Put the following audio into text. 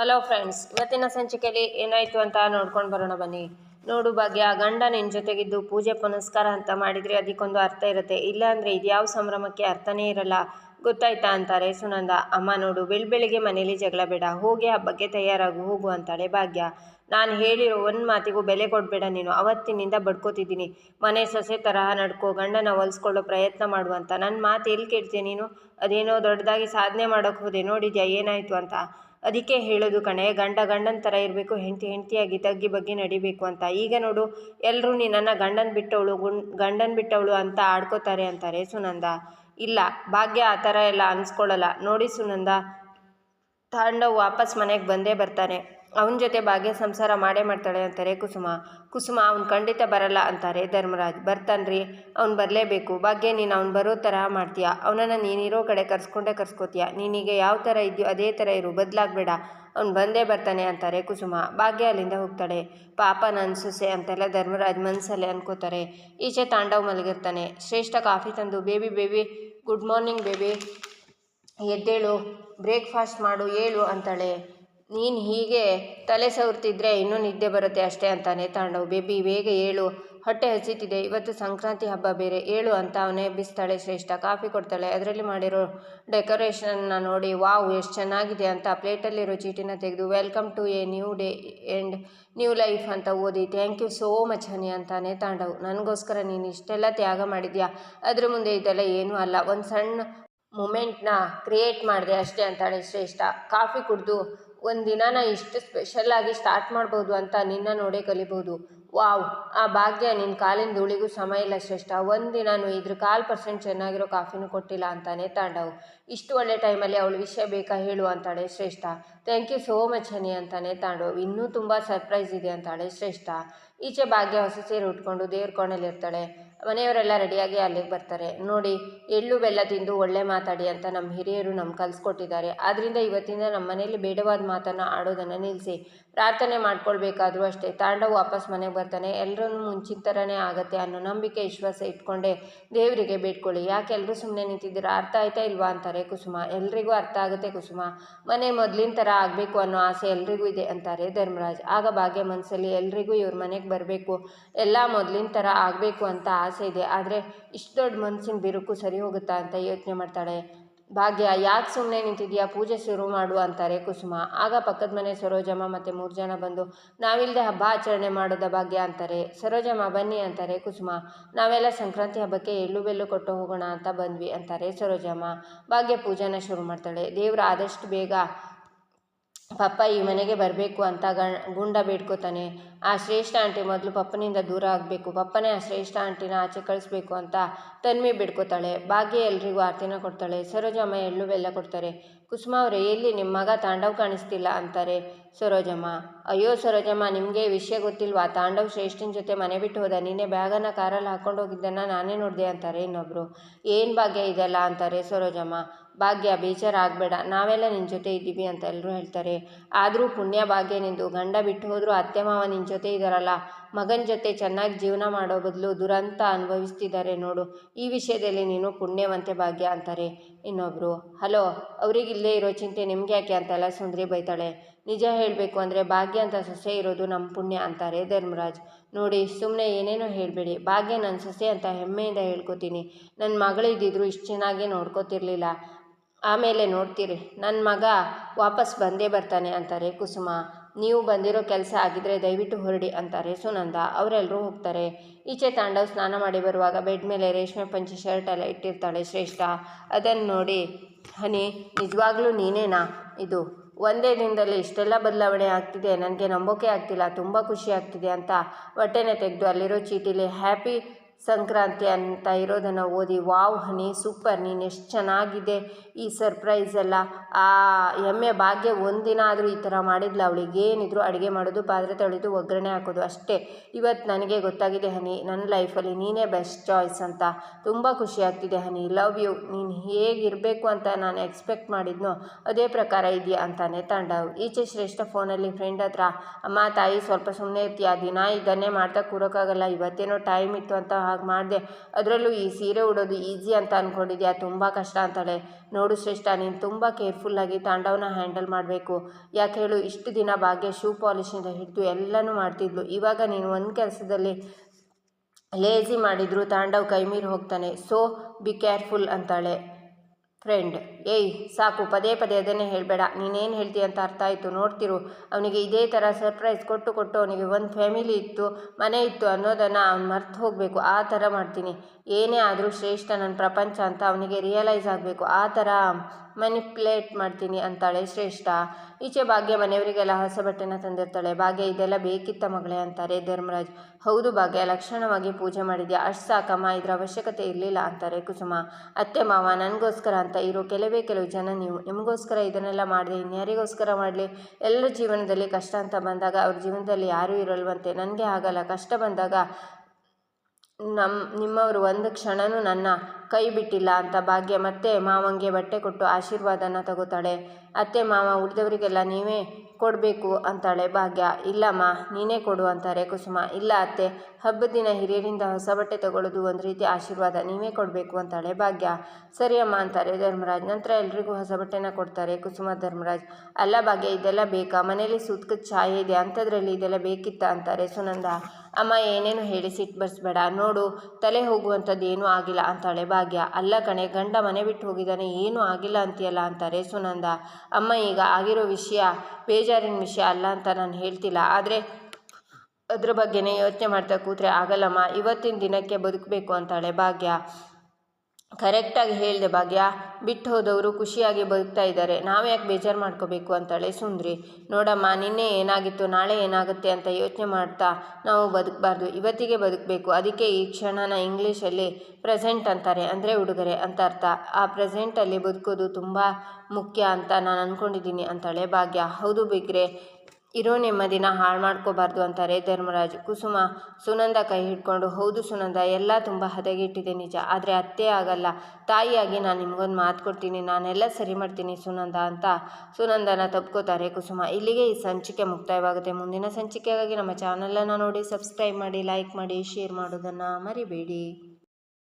Hello friends ಇವತ್ತಿನ ಸಂಚಿಕೆಯಲ್ಲಿ ಏನಾಯಿತು ಅಂತ ನೋಡ್ಕೊಂಡು ಬರೋಣ ಬನ್ನಿ. ನೋಡು ಭಾಗ್ಯ ಗಂಡ ನಿನ್ನ ಜೊತೆಗಿದ್ದು ಪೂಜೆ ಪುನಸ್ಕಾರ ಅಂತ ಮಾಡಿದರೆ ಅದಕ್ಕೊಂದು ಅರ್ಥ ಇರುತ್ತೆ. ಇಲ್ಲಾಂದರೆ ಇದ್ಯಾವ ಸಂಭ್ರಮಕ್ಕೆ ಅರ್ಥನೇ ಇರಲ್ಲ. ಗೊತ್ತಾಯ್ತಾ ಅಂತಾರೆ ಸುನಂದ. ಅಮ್ಮ ನೋಡು, ಬೆಳ್ ಬೆಳಿಗ್ಗೆ ಮನೇಲಿ ಜಗಳ ಬೇಡ. ಹೋಗಿ ಹಬ್ಬಕ್ಕೆ ತಯಾರಾಗು, ಹೋಗು ಅಂತಾಳೆ ಭಾಗ್ಯ. ನಾನು ಹೇಳಿರೋ ಒಂದು ಮಾತಿಗೂ ಬೆಲೆ ಕೊಡಬೇಡ ನೀನು. ಅವತ್ತಿನಿಂದ ಬಡ್ಕೋತಿದ್ದೀನಿ. ಮನೆ ಸೊಸೆ ತರಹ ನಡ್ಕೋ, ಗಂಡನ ಹೊಲಿಸ್ಕೊಳ್ಳೋ ಪ್ರಯತ್ನ ಮಾಡುವಂತ ನನ್ನ ಮಾತು ಎಲ್ಲಿ ಕೇಳ್ತೀನಿ ನೀನು? ಅದೇನೋ ದೊಡ್ಡದಾಗಿ ಸಾಧನೆ ಮಾಡೋಕ್ಕೆ ಹೋದೆ. ನೋಡಿದ್ಯಾ, ಏನಾಯಿತು ಅಂತ. ಅದಕ್ಕೆ ಹೇಳೋದು ಕಣೆ, ಗಂಡ ಗಂಡನ ಥರ ಇರಬೇಕು, ಹೆಂಡತಿ ಹೆಂಡತಿಯಾಗಿ ತಗ್ಗಿ ಬಗ್ಗಿ ನಡಿಬೇಕು ಅಂತ. ಈಗ ನೋಡು ಎಲ್ಲರೂ ನಿನ್ನನ್ನು ಗಂಡನ ಬಿಟ್ಟವಳು ಗುಂಡ್ ಗಂಡನ ಬಿಟ್ಟವಳು ಅಂತ ಆಡ್ಕೋತಾರೆ ಅಂತಾರೆ ಸುನಂದ. ಇಲ್ಲ, ಭಾಗ್ಯ ಆ ಥರ ಎಲ್ಲ ಅನ್ಸ್ಕೊಳ್ಳಲ್ಲ ನೋಡಿ ಸುನಂದ, ತಾಂಡವ್ ವಾಪಸ್ ಮನೆಗೆ ಬಂದೇ ಬರ್ತಾನೆ. ಅವನ ಜೊತೆ ಭಾಗ್ಯ ಸಂಸಾರ ಮಾಡೇ ಮಾಡ್ತಾಳೆ ಅಂತಾರೆ ಕುಸುಮ. ಕುಸುಮ, ಅವ್ನು ಖಂಡಿತ ಬರಲ್ಲ ಅಂತಾರೆ ಧರ್ಮರಾಜ್. ಬರ್ತಾನ್ರಿ ಅವ್ನು ಬರಲೇಬೇಕು. ಭಾಗ್ಯ, ನೀನು ಅವ್ನು ಬರೋ ಥರ ಮಾಡ್ತೀಯ. ಅವನನ್ನು ನೀನಿರೋ ಕಡೆ ಕರ್ಸ್ಕೊಂಡೇ ಕರ್ಸ್ಕೋತೀಯ. ನೀನೀಗ ಯಾವ ಥರ ಇದೆಯೋ ಅದೇ ಥರ ಇರು, ಬದಲಾಗಬೇಡ. ಅವ್ನು ಬಂದೇ ಬರ್ತಾನೆ ಅಂತಾರೆ ಕುಸುಮ. ಭಾಗ್ಯ ಅಲ್ಲಿಂದ ಹೋಗ್ತಾಳೆ. ಪಾಪ ನನ್ನ ಸೊಸೆ ಅಂತೆಲ್ಲ ಧರ್ಮರಾಜ್ ಮನಸ್ಸಲ್ಲೇ ಅನ್ಕೋತಾರೆ. ಈಚೆ ತಾಂಡವ್ ಮಲಗಿರ್ತಾನೆ. ಶ್ರೇಷ್ಠ ಕಾಫಿ ತಂದು, baby baby, good morning, baby. ಎದ್ದೇಳು, ಬ್ರೇಕ್ಫಾಸ್ಟ್ ಮಾಡು, ಏಳು ಅಂತಾಳೆ. ನೀನು ಹೀಗೆ ತಲೆ ಸವರ್ತಿದ್ರೆ ಇನ್ನೂ ನಿದ್ದೆ ಬರುತ್ತೆ ಅಷ್ಟೇ ಅಂತಾನೆ ತಾಂಡವ್. ಬೇಬಿ, ಬೇಗ ಏಳು. ಹೊಟ್ಟೆ ಹಸಿತಿದೆ. ಇವತ್ತು ಸಂಕ್ರಾಂತಿ ಹಬ್ಬ ಬೇರೆ. ಏಳು ಅಂತ ಅವನೇ ಬಿಸ್ತಾಳೆ ಶ್ರೇಷ್ಠ. ಕಾಫಿ ಕೊಡ್ತಾಳೆ. ಅದರಲ್ಲಿ ಮಾಡಿರೋ ಡೆಕೋರೇಷನನ್ನು ನೋಡಿ, ವಾವ್, ಎಷ್ಟು ಚೆನ್ನಾಗಿದೆ ಅಂತ ಪ್ಲೇಟಲ್ಲಿರೋ ಚೀಟಿನ ತೆಗೆದು, welcome to a new day and new life ಅಂತ ಓದಿ, thank you so much honey ಅಂತಾನೆ ತಾಂಡವ್. ನನಗೋಸ್ಕರ ನೀನು ಇಷ್ಟೆಲ್ಲ ತ್ಯಾಗ ಮಾಡಿದ್ಯಾ? ಅದ್ರ ಮುಂದೆ ಇದೆಲ್ಲ ಏನೂ ಅಲ್ಲ. ಒಂದು ಸಣ್ಣ ಮೂಮೆಂಟ್ನ ಕ್ರಿಯೇಟ್ ಮಾಡಿದೆ ಅಷ್ಟೇ ಅಂತಾಳೆ ಶ್ರೇಷ್ಠ. ಕಾಫಿ ಕುಡಿದು ಒಂದು ದಿನಾನ ಇಷ್ಟು ಸ್ಪೆಷಲ್ಲಾಗಿ ಸ್ಟಾರ್ಟ್ ಮಾಡ್ಬೋದು ಅಂತ ನಿನ್ನ ನೋಡೇ ಕಲಿಬೋದು. ವಾವ್, ಆ ಭಾಗ್ಯ ನಿನ್ನ ಕಾಲಿನ ಧೂಳಿಗೂ ಸಮ ಇಲ್ಲ ಶ್ರೇಷ್ಠ. ಒಂದು ದಿನಾನು ಇದ್ರ ಕಾಲು ಪರ್ಸೆಂಟ್ ಚೆನ್ನಾಗಿರೋ ಕಾಫಿನೂ ಕೊಟ್ಟಿಲ್ಲ ಅಂತಾನೆ ತಾಂಡವ್. ಇಷ್ಟು ಒಳ್ಳೆ ಟೈಮಲ್ಲಿ ಅವಳು ವಿಷಯ ಬೇಕಾ ಹೇಳು ಅಂತಾಳೆ Shreshta. Thank you so much honey ಅಂತಾನೆ ತಾಂಡವ್. ಇನ್ನೂ ತುಂಬ ಸರ್ಪ್ರೈಸ್ ಇದೆ ಅಂತಾಳೆ ಶ್ರೇಷ್ಠ. ಈಚೆ ಭಾಗ್ಯ ಹೊಸ ಸೀರೆ ಉಟ್ಕೊಂಡು ದೇವ್ರ ಕೋಣೆಲಿರ್ತಾಳೆ ಮನೆಯವರೆಲ್ಲ ರೆಡಿಯಾಗಿ ಅಲ್ಲಿಗೆ ಬರ್ತಾರೆ. ನೋಡಿ, ಎಳ್ಳು, ಬೆಲ್ಲ ತಿಂದು ಒಳ್ಳೆ ಮಾತಾಡಿ ಅಂತ ನಮ್ಮ ಹಿರಿಯರು ನಮ್ಗೆ ಕಲಿಸ್ಕೊಟ್ಟಿದ್ದಾರೆ. ಆದ್ದರಿಂದ ಇವತ್ತಿಂದ ನಮ್ಮ ಮನೆಯಲ್ಲಿ ಬೇಡವಾದ ಮಾತನ್ನು ಆಡೋದನ್ನು ನಿಲ್ಲಿಸಿ ಪ್ರಾರ್ಥನೆ ಮಾಡ್ಕೊಳ್ಬೇಕಾದ್ರೂ ಅಷ್ಟೇ. ತಾಂಡವ್ ವಾಪಸ್ ಮನೆಗೆ ಬರ್ತಾನೆ. ಎಲ್ಲರೂ ಮುಂಚಿನ ಥರನೇ ಆಗುತ್ತೆ ಅನ್ನೋ ನಂಬಿಕೆ, ವಿಶ್ವಾಸ ಇಟ್ಕೊಂಡೆ ದೇವರಿಗೆ ಬೇಡ್ಕೊಳ್ಳಿ. ಯಾಕೆ ಎಲ್ಲರೂ ಸುಮ್ಮನೆ ನಿಂತಿದ್ದೀರಾ? ಅರ್ಥ ಆಯ್ತಾ ಇಲ್ವಾ ಅಂತಾರೆ ಕುಸುಮ. ಎಲ್ರಿಗೂ ಅರ್ಥ ಆಗುತ್ತೆ ಕುಸುಮ. ಮನೆ ಮೊದಲಿನ ಥರ ಆಗಬೇಕು ಅನ್ನೋ ಆಸೆ ಎಲ್ರಿಗೂ ಇದೆ ಅಂತಾರೆ ಧರ್ಮರಾಜ್. ಆಗ ಭಾಗ್ಯ ಮನಸ್ಸಲ್ಲಿ ಎಲ್ರಿಗೂ ಇವ್ರ ಮನೆಗೆ ಬರಬೇಕು. ಎಲ್ಲ ಮೊದಲಿನ ಥರ ಆಗಬೇಕು ಅಂತ ಆಸೆ ಇದೆ. ಆದರೆ ಇಷ್ಟು ದೊಡ್ಡ ಮನಸ್ಸಿನ ಬಿರುಕು ಸರಿ ಹೋಗುತ್ತಾ ಅಂತ ಯೋಚನೆ ಮಾಡ್ತಾಳೆ. ಭಾಗ್ಯ, ಯಾಕೆ ಸುಮ್ಮನೆ ನಿಂತಿದ್ಯಾ? ಪೂಜೆ ಶುರು ಮಾಡು ಅಂತಾರೆ ಕುಸುಮ. ಆಗ ಪಕ್ಕದ ಮನೆ ಸರೋಜಮ್ಮ ಮತ್ತು ಮೂರು ಜನ ಬಂದು ನಾವಿಲ್ಲದೆ ಹಬ್ಬ ಆಚರಣೆ ಮಾಡೋದ ಭಾಗ್ಯ ಅಂತಾರೆ. ಸರೋಜಮ್ಮ, ಬನ್ನಿ ಅಂತಾರೆ ಕುಸುಮ. ನಾವೆಲ್ಲ ಸಂಕ್ರಾಂತಿ ಹಬ್ಬಕ್ಕೆ ಎಳ್ಳು ಬೆಲ್ಲು ಕೊಟ್ಟು ಹೋಗೋಣ ಅಂತ ಬಂದ್ವಿ ಅಂತಾರೆ ಸರೋಜಮ್ಮ. ಭಾಗ್ಯ ಪೂಜೆನ ಶುರು ಮಾಡ್ತಾಳೆ. ದೇವರು ಆದಷ್ಟು ಬೇಗ ಪಪ್ಪ ಈ ಮನೆಗೆ ಬರಬೇಕು ಅಂತ ಗುಂಡ ಬೇಡ್ಕೋತಾನೆ. ಆ ಶ್ರೇಷ್ಠ ಆಂಟಿ ಮೊದಲು ಪಪ್ಪನಿಂದ ದೂರ ಆಗಬೇಕು. ಪಪ್ಪನೇ ಆ ಶ್ರೇಷ್ಠ ಆಂಟಿನ ಆಚೆ ಕಳಿಸ್ಬೇಕು ಅಂತ ತನ್ಮೆ ಬೇಡ್ಕೋತಾಳೆ. ಭಾಗ್ಯ ಎಲ್ರಿಗೂ ಆರ್ತಿನ ಕೊಡ್ತಾಳೆ. ಸರೋಜಮ್ಮ ಎಳ್ಳು ಬೆಲ್ಲ ಕೊಡ್ತಾರೆ. ಕುಸುಮ ಅವರೇ, ಎಲ್ಲಿ ನಿಮ್ಮ ಮಗ ತಾಂಡವ್ ಕಾಣಿಸ್ತಿಲ್ಲ ಅಂತಾರೆ. ಸರೋಜಮ್ಮ ಅಯ್ಯೋ ಸರೋಜಮ್ಮ ನಿಮಗೆ ವಿಷಯ ಗೊತ್ತಿಲ್ವಾ? ತಾಂಡವ್ ಶ್ರೇಷ್ಠನ ಜೊತೆ ಮನೆ ಬಿಟ್ಟು ಹೋದ, ನಿನ್ನೆ ಬ್ಯಾಗನ್ನು ಕಾರಲ್ಲಿ ಹಾಕೊಂಡು ಹೋಗಿದ್ದನ್ನು ನಾನೇ ನೋಡಿದೆ ಅಂತಾರೆ ಇನ್ನೊಬ್ಬರು ಏನು ಭಾಗ್ಯ ಇದೆಲ್ಲ ಅಂತಾರೆ ಸರೋಜಮ್ಮ ಭಾಗ್ಯ ಬೇಜಾರಾಗಬೇಡ, ನಾವೆಲ್ಲ ನಿನ್ನ ಜೊತೆ ಇದ್ದೀವಿ ಅಂತ ಎಲ್ಲರೂ ಹೇಳ್ತಾರೆ. ಆದರೂ ಪುಣ್ಯ ಭಾಗ್ಯ ನಿಂದು. ಗಂಡ ಬಿಟ್ಟು ಹೋದರೂ ಅತ್ತೆ ಮಾವ ನಿನ್ನ ಜೊತೆ ಇದ್ದಾರಲ್ಲ ಮಗನ ಜೊತೆ ಚೆನ್ನಾಗಿ ಜೀವನ ಮಾಡೋ ಬದಲು ದುರಂತ ಅನುಭವಿಸ್ತಿದ್ದಾರೆ ನೋಡು. ಈ ವಿಷಯದಲ್ಲಿ ನೀನು ಪುಣ್ಯವಂತೆ ಭಾಗ್ಯ ಅಂತಾರೆ. ಇನ್ನೊಬ್ಬರು ಹಲೋ ಅವರಿಗಿಲ್ಲೇ ಇರೋ ಚಿಂತೆ ನಿಮ್ಗೆ ಯಾಕೆ ಅಂತೆಲ್ಲ ಸುಂದ್ರಿ ಬೈತಾಳೆ. ನಿಜ ಹೇಳಬೇಕು ಅಂದರೆ ಭಾಗ್ಯ ಅಂತ ಸಸ್ಯ ಇರೋದು ನಮ್ಮ ಪುಣ್ಯ ಅಂತಾರೆ ಧರ್ಮರಾಜ್. ನೋಡಿ ಸುಮ್ಮನೆ ಏನೇನೋ ಹೇಳಬೇಡಿ. ಭಾಗ್ಯ ನನ್ನ ಸೊಸೆ ಅಂತ ಹೆಮ್ಮೆಯಿಂದ ಹೇಳ್ಕೊತೀನಿ. ನನ್ನ ಮಗಳಿದ್ದಿದ್ರು ಇಷ್ಟು ಚೆನ್ನಾಗಿ ನೋಡ್ಕೋತಿರ್ಲಿಲ್ಲ. ಆಮೇಲೆ ನೋಡ್ತೀರಿ ನನ್ನ ಮಗ ವಾಪಸ್ ಬಂದೇ ಬರ್ತಾನೆ ಅಂತಾರೆ ಕುಸುಮ. ನೀವು ಬಂದಿರೋ ಕೆಲಸ ಆಗಿದ್ರೆ ದಯವಿಟ್ಟು ಹೊರಡಿ ಅಂತಾರೆ ಸುನಂದ. ಅವರೆಲ್ಲರೂ ಹೋಗ್ತಾರೆ. ಈಚೆ ತಾಂಡವ್ ಸ್ನಾನ ಮಾಡಿ ಬರುವಾಗ ಬೆಡ್ ಮೇಲೆ ರೇಷ್ಮೆ ಪಂಚೆ ಶರ್ಟ್ ಎಲ್ಲ ಇಟ್ಟಿರ್ತಾಳೆ ಶ್ರೇಷ್ಠ. ಅದನ್ನು ನೋಡಿ, ಹನಿ, ನಿಜವಾಗ್ಲೂ ನೀನೇನಾ ಇದು? ಒಂದೇ ದಿನದಲ್ಲಿ ಇಷ್ಟೆಲ್ಲ ಬದಲಾವಣೆ ಆಗ್ತಿದೆ, ನನಗೆ ನಂಬೋಕೆ ಆಗ್ತಿಲ್ಲ, ತುಂಬ ಖುಷಿ ಆಗ್ತಿದೆ ಅಂತ ಹೊಟ್ಟೆನೇ ತೆಗೆದು ಅಲ್ಲಿರೋ ಚೀಟಿಲಿ ಹ್ಯಾಪಿ ಸಂಕ್ರಾಂತಿ ಅಂತ ಇರೋದನ್ನು ಓದಿ, ವಾವ್ ಹನಿ, ಸೂಪರ್, ನೀನು ಎಷ್ಟು ಚೆನ್ನಾಗಿದೆ ಈ ಸರ್ಪ್ರೈಸ್ ಎಲ್ಲ. ಆ ಎಮ್ಮೆ ಭಾಗ್ಯ ಒಂದಿನ ಆದರೂ ಈ ಥರ ಮಾಡಿದ್ಲ, ಅವಳಿಗೆ ಏನಿದ್ರು ಅಡುಗೆ ಮಾಡೋದು, ಪಾತ್ರೆ ತೊಳೆದು, ಒಗ್ಗರಣೆ ಹಾಕೋದು, ಅಷ್ಟೇ. ಇವತ್ತು ನನಗೆ ಗೊತ್ತಾಗಿದೆ ಹನಿ ನನ್ನ ಲೈಫಲ್ಲಿ ನೀನೇ ಬೆಸ್ಟ್ ಚಾಯ್ಸ್ ಅಂತ. ತುಂಬ ಖುಷಿ ಆಗ್ತಿದೆ ಹನಿ, ಲವ್ ಯು, ನೀನು ಹೇಗಿರಬೇಕು ಅಂತ ನಾನು ಎಕ್ಸ್ಪೆಕ್ಟ್ ಮಾಡಿದ್ನೋ, ಅದೇ ಪ್ರಕಾರ ಇದೆಯಾ ಅಂತಾನೆ ತಾಂಡವ್ ಈಚೆ ಶ್ರೇಷ್ಠ ಫೋನಲ್ಲಿ ಫ್ರೆಂಡ್ ಹತ್ರ, ಅಮ್ಮ, ತಾಯಿ ಸ್ವಲ್ಪ ಸುಮ್ಮನೆ ಇರ್ತೀಯ? ದಿನ ಇದನ್ನೇ ಮಾಡ್ತಾ ಕೂರೋಕ್ಕಾಗಲ್ಲ, ಇವತ್ತೇನೋ ಟೈಮ್ ಇತ್ತು ಅಂತ ಹಾಗೆ ಮಾಡಿದೆ. ಅದರಲ್ಲೂ ಈ ಸೀರೆ ಉಡೋದು ಈಸಿ ಅಂತ ಅಂದ್ಕೊಂಡಿದ್ಯಾ ತುಂಬ ಕಷ್ಟ ಅಂತಾಳೆ. ನೋಡು ಶ್ರೇಷ್ಠ, ನೀನು ತುಂಬ ಕೇರ್ಫುಲ್ಲಾಗಿ ತಾಂಡವನ ಹ್ಯಾಂಡಲ್ ಮಾಡಬೇಕು. ಯಾಕೆ ಹೇಳು, ಇಷ್ಟು ದಿನ ಭಾಗ್ಯ ಶೂ ಪಾಲಿಶಿಂದ ಹಿಡಿದು ಎಲ್ಲನೂ ಮಾಡ್ತಿದ್ಲು. ಇವಾಗ ನೀನು ಒಂದು ಕೆಲಸದಲ್ಲಿ ಲೇಜಿ ಮಾಡಿದ್ರು ತಾಂಡವ್ ಕೈ ಮೀರಿ ಹೋಗ್ತಾನೆ. ಸೊ ಬಿ ಕೇರ್ಫುಲ್ ಅಂತಾಳೆ. ಫ್ರೆಂಡ್ ಏಯ್, ಸಾಕು, ಪದೇ ಪದೇ ಅದನ್ನೇ ಹೇಳಬೇಡ. ನೀನೇನು ಹೇಳ್ತೀಯ ಅಂತ ಅರ್ಥ ಆಯಿತು. ನೋಡ್ತಿರು, ಅವನಿಗೆ ಇದೇ ಥರ ಸರ್ಪ್ರೈಸ್ ಕೊಟ್ಟು ಕೊಟ್ಟು ಅವನಿಗೆ ಒಂದು ಫ್ಯಾಮಿಲಿ ಇತ್ತು, ಮನೆ ಇತ್ತು ಅನ್ನೋದನ್ನು ಅವ್ನು ಮರ್ತು ಹೋಗಬೇಕು. ಆ ಥರ ಮಾಡ್ತೀನಿ. ಏನೇ ಆದರೂ ಶ್ರೇಷ್ಠ ನನ್ನ ಪ್ರಪಂಚ ಅಂತ ಅವನಿಗೆ ರಿಯಲೈಸ್ ಆಗಬೇಕು. ಆ ಥರ ಮ್ಯಾನಿಪ್ಯುಲೇಟ್ ಮಾಡ್ತೀನಿ ಅಂತಾಳೆ ಶ್ರೇಷ್ಠ. ಈಚೆ ಭಾಗ್ಯ ಮನೆಯವರಿಗೆಲ್ಲ ಹೊಸ ಬಟ್ಟೆನ ತಂದಿರ್ತಾಳೆ. ಭಾಗ್ಯ, ಇದೆಲ್ಲ ಬೇಕಿತ್ತ ಮಗಳೇ ಅಂತಾರೆ ಧರ್ಮರಾಜ್. ಹೌದು ಭಾಗ್ಯ, ಲಕ್ಷಣವಾಗಿ ಪೂಜೆ ಮಾಡಿದ್ಯಾ? ಅಷ್ಟು ಸಾಕಮ್ಮ, ಇದರ ಅವಶ್ಯಕತೆ ಇರಲಿಲ್ಲ ಅಂತಾರೆ ಕುಸುಮ. ಅತ್ತೆ ಮಾವ, ನನಗೋಸ್ಕರ ಅಂತ ಇರೋ ಕೆಲವು ಜನ ನೀವು. ನಿಮಗೋಸ್ಕರ ಇದನ್ನೆಲ್ಲ ಮಾಡಿದೆ, ಇನ್ಯಾರಿಗೋಸ್ಕರ ಮಾಡಲಿ? ಎಲ್ಲರ ಜೀವನದಲ್ಲಿ ಕಷ್ಟ ಅಂತ ಬಂದಾಗ, ಅವ್ರ ಜೀವನದಲ್ಲಿ ಯಾರೂ ಇರಲ್ವಂತೆ. ನನಗೆ ಆಗಲ್ಲ ಕಷ್ಟ ಬಂದಾಗ ನಮ್ಮ ನಿಮ್ಮವರು ಒಂದು ಕ್ಷಣನೂ ನನ್ನ ಕೈ ಬಿಟ್ಟಿಲ್ಲ ಅಂತ ಭಾಗ್ಯ ಮತ್ತೆ ಮಾವಂಗೆ ಬಟ್ಟೆ ಕೊಟ್ಟು ಆಶೀರ್ವಾದನ ತಗೋತಾಳೆ. ಅತ್ತೆ, ಮಾವ ಉಳಿದವರಿಗೆಲ್ಲ ನೀವೇ ಕೊಡಬೇಕು ಅಂತಾಳೆ ಭಾಗ್ಯ. ಇಲ್ಲಮ್ಮ ನೀನೇ ಕೊಡು ಅಂತಾರೆ ಕುಸುಮ. ಇಲ್ಲ ಅತ್ತೆ, ಹಬ್ಬದ ದಿನ ಹಿರಿಯರಿಂದ ಹೊಸ ಬಟ್ಟೆ ತಗೊಳ್ಳೋದು ಒಂದು ರೀತಿ ಆಶೀರ್ವಾದ. ನೀವೇ ಕೊಡಬೇಕು ಅಂತಾಳೆ ಭಾಗ್ಯ. ಸರಿ ಅಮ್ಮ ಅಂತಾರೆ ಧರ್ಮರಾಜ್. ನಂತರ ಎಲ್ರಿಗೂ ಹೊಸ ಬಟ್ಟೆನ ಕೊಡ್ತಾರೆ ಕುಸುಮ ಧರ್ಮರಾಜ್. ಅಲ್ಲ ಭಾಗ್ಯ, ಇದೆಲ್ಲ ಬೇಕಾ? ಮನೇಲಿ ಸುತ್ತದ ಛಾಯೆ ಇದೆ, ಅಂಥದ್ರಲ್ಲಿ ಇದೆಲ್ಲ ಬೇಕಿತ್ತ? ಅಂತಾರೆ ಸುನಂದ. ಅಮ್ಮ ಏನೇನು ಹೇಳಿ ಸಿಟ್ಟು ಬರ್ಸ್ಬೇಡ, ನೋಡು, ತಲೆ ಹೋಗುವಂಥದ್ದು ಏನೂ ಆಗಿಲ್ಲ ಅಂತಾಳೆ ಭಾಗ್ಯ. ಅಲ್ಲ ಕಣೆ, ಗಂಡ ಮನೆ ಬಿಟ್ಟು ಹೋಗಿದ್ದಾನೆ, ಏನೂ ಆಗಿಲ್ಲ ಅಂತೀಯಲ್ಲ ಅಂತಾರೆ ಸುನಂದ. ಅಮ್ಮ ಈಗ ಆಗಿರೋ ವಿಷಯ, ಬೇಜಾರಿನ ವಿಷಯ ಅಲ್ಲ ಅಂತ ನಾನು ಹೇಳ್ತಿಲ್ಲ, ಆದರೆ ಅದ್ರ ಬಗ್ಗೆನೇ ಯೋಚನೆ ಮಾಡ್ತಾ ಕೂತ್ರೆ ಆಗಲ್ಲಮ್ಮ, ಇವತ್ತಿನ ದಿನಕ್ಕೆ ಬದುಕಬೇಕು ಅಂತಾಳೆ ಭಾಗ್ಯ. ಕರೆಕ್ಟಾಗಿ ಹೇಳಿದೆ, ಭಾಗ್ಯ. ಬಿಟ್ಟು ಹೋದವರು ಖುಷಿಯಾಗಿ ಬದುಕ್ತಾ ಇದ್ದಾರೆ. ನಾವ್ಯಾಕೆ ಬೇಜಾರು ಮಾಡ್ಕೋಬೇಕು ಅಂತಾಳೆ ಸುಂದ್ರಿ. ನೋಡಮ್ಮ, ನಿನ್ನೆ ಏನಾಗಿತ್ತು, ನಾಳೆ ಏನಾಗುತ್ತೆ ಅಂತ ಯೋಚನೆ ಮಾಡ್ತಾ ನಾವು ಬದುಕಬಾರ್ದು. ಇವತ್ತಿಗೆ ಬದುಕಬೇಕು. ಅದಕ್ಕೆ ಈ ಕ್ಷಣನ ಇಂಗ್ಲೀಷಲ್ಲಿ ಪ್ರೆಸೆಂಟ್ ಅಂತಾರೆ. ಅಂದರೆ ಉಡುಗೊರೆ ಅಂತ ಅರ್ಥ. ಆ ಪ್ರೆಸೆಂಟಲ್ಲಿ ಬದುಕೋದು ತುಂಬ ಮುಖ್ಯ ಅಂತ ನಾನು ಅಂದ್ಕೊಂಡಿದ್ದೀನಿ ಅಂತಾಳೆ ಭಾಗ್ಯ. ಹೌದು ಬಿಗ್ರೆ. ಇರೋ ನೆಮ್ಮದಿನ ಹಾಳು ಮಾಡ್ಕೋಬಾರ್ದು ಅಂತಾರೆ ಧರ್ಮರಾಜ್. ಕುಸುಮ, ಸುನಂದ ಕೈ ಹಿಡ್ಕೊಂಡು, ಹೌದು ಸುನಂದ, ಎಲ್ಲ ತುಂಬ ಹದಗೆಟ್ಟಿದೆ ನಿಜ, ಆದರೆ ಅತ್ತೆ ಆಗಲ್ಲ. ತಾಯಿಯಾಗಿ ನಾನು ನಿಮಗೊಂದು ಮಾತು ಕೊಡ್ತೀನಿ, ನಾನೆಲ್ಲ ಸರಿ ಮಾಡ್ತೀನಿ ಸುನಂದ ಅಂತ ಸುನಂದನ ತಪ್ಕೋತಾರೆ ಕುಸುಮ. ಇಲ್ಲಿಗೆ ಈ ಸಂಚಿಕೆ ಮುಕ್ತಾಯವಾಗುತ್ತೆ. ಮುಂದಿನ ಸಂಚಿಕೆಗಾಗಿ ನಮ್ಮ ಚಾನಲನ್ನು ನೋಡಿ ಸಬ್ಸ್ಕ್ರೈಬ್ ಮಾಡಿ ಲೈಕ್ ಮಾಡಿ ಶೇರ್ ಮಾಡೋದನ್ನು ಮರಿಬೇಡಿ.